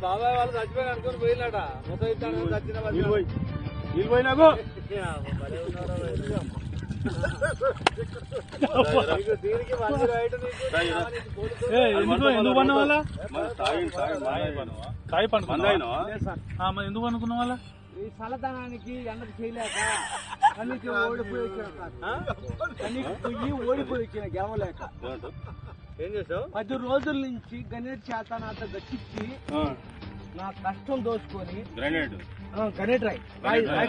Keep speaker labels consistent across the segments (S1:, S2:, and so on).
S1: బాబాయ్ వాళ్ళు చచ్చిపోయి అనుకుని పోయినట మొత్తం ఇస్తాను చచ్చిన
S2: పోయినాకో
S1: దీనికి మంచి రైట్
S3: ఎందుకు పన్న వాళ్ళ కాయ ఎందుకు వాళ్ళ
S1: ఈ చల్లదనానికి ఎండకు చేయలేక కన్నీకి ఓడిపోయి వచ్చిన పొయ్యి ఓడిపోయి వచ్చిన గెలవలేక.
S2: ఏం చేసావు
S1: పది రోజుల నుంచి గణేష్ చేత నాతో గట్టించి నా కష్టం దోచుకొని
S2: గ్రానైట్
S1: ఆ, గణేష్ రాయ్. రాయ్ రాయ్.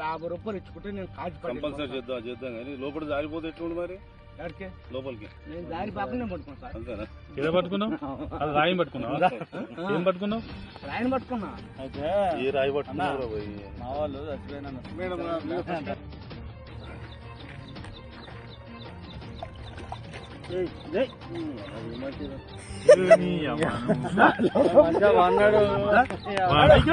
S1: యాభై రూపాయలు ఇచ్చుకుంటే నేను కాజీ
S2: కంపల్సరీ చేద్దాం చేద్దాం కానీ లోపల జారిపోతే ఎట్లుండి మరి
S1: ఎక్కడికి
S2: లోపలికి
S1: నేను దారి పాపనే పట్టుకున్నా సార్
S2: అంతేనా
S3: ఏదో పట్టుకున్నావు అది రాయం పట్టుకున్నావు ఏం పట్టుకున్నావు
S1: రాయని పట్టుకున్నా
S3: అయితే
S2: ఏ రాయి పట్టుకున్నావు పోయి
S3: మా వాళ్ళు చచ్చిపోయినా
S1: మంచిగా అన్నాడు
S3: వాడు-